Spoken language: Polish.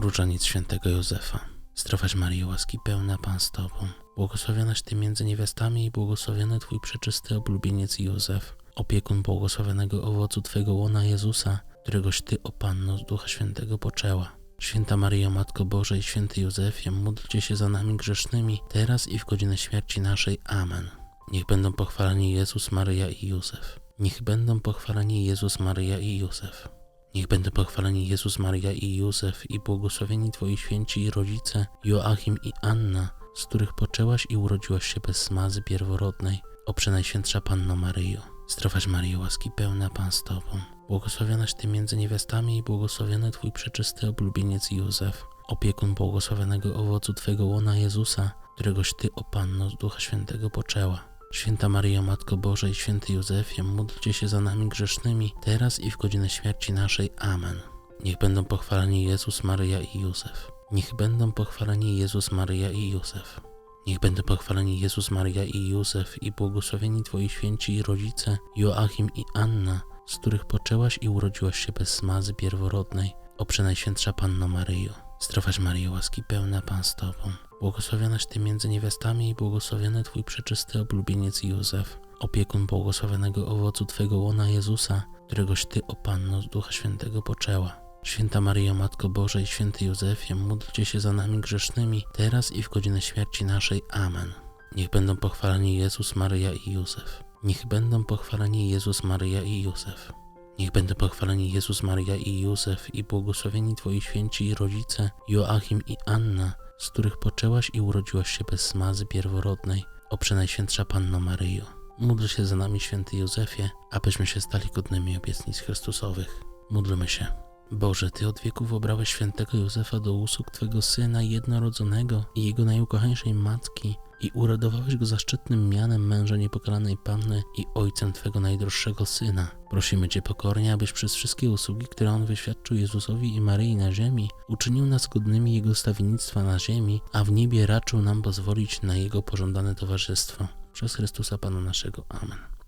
Różaniec świętego Józefa. Zdrowaś Maryjo, łaski pełna Pan z Tobą. Błogosławionaś Ty między niewiastami i błogosławiony Twój przeczysty oblubieniec Józef. Opiekun błogosławionego owocu Twego łona Jezusa, któregoś Ty, o Panno, z Ducha Świętego poczęła. Święta Maryjo, Matko Boża i Święty Józefie, módlcie się za nami grzesznymi, teraz i w godzinę śmierci naszej. Amen. Niech będą pochwaleni Jezus, Maryja i Józef. Niech będą pochwaleni Jezus, Maryja i Józef. Niech będą pochwaleni Jezus, Maryja i Józef i błogosławieni Twoi święci rodzice Joachim i Anna, z których poczęłaś i urodziłaś się bez smazy pierworodnej, o Przenajświętsza Panno Maryjo. Zdrowaś Maryjo, łaski pełna Pan z Tobą. Błogosławionaś Ty między niewiastami i błogosławiony Twój przeczysty oblubieniec Józef. Opiekun błogosławionego owocu Twego łona Jezusa, któregoś Ty, o Panno, z Ducha Świętego poczęła. Święta Maryjo, Matko Boża i Święty Józefie, módlcie się za nami grzesznymi, teraz i w godzinę śmierci naszej. Amen. Niech będą pochwaleni Jezus, Maryja i Józef. Niech będą pochwaleni Jezus, Maryja i Józef. Niech będą pochwaleni Jezus, Maryja i Józef i błogosławieni Twoi święci rodzice Joachim i Anna, z których poczęłaś i urodziłaś się bez smazy pierworodnej, o Przenajświętsza Panno Maryjo. Zdrowaś Maryjo, łaski pełna Pan z Tobą. Błogosławionaś Ty między niewiastami i błogosławiony Twój przeczysty oblubieniec Józef. Opiekun błogosławionego owocu Twego łona Jezusa, któregoś Ty, o Panno, z Ducha Świętego poczęła. Święta Maryjo, Matko Boża i Święty Józefie, módlcie się za nami grzesznymi, teraz i w godzinę śmierci naszej. Amen. Niech będą pochwaleni Jezus, Maryja i Józef. Niech będą pochwaleni Jezus, Maryja i Józef. Niech będą pochwaleni Jezus, Maryja i Józef i błogosławieni Twoi święci rodzice Joachim i Anna, z których poczęłaś i urodziłaś się bez smazy pierworodnej, o Przenajświętsza Panno Maryjo. Módl się za nami, święty Józefie, abyśmy się stali godnymi obietnic Chrystusowych. Módlmy się. Boże, Ty od wieków obrałeś świętego Józefa do usług Twego Syna jednorodzonego i Jego najukochańszej Matki i uradowałeś Go zaszczytnym mianem męża niepokalanej Panny i ojcem Twego najdroższego Syna. Prosimy Cię pokornie, abyś przez wszystkie usługi, które On wyświadczył Jezusowi i Maryi na ziemi, uczynił nas godnymi Jego stawiennictwa na ziemi, a w niebie raczył nam pozwolić na Jego pożądane towarzystwo. Przez Chrystusa Pana naszego. Amen.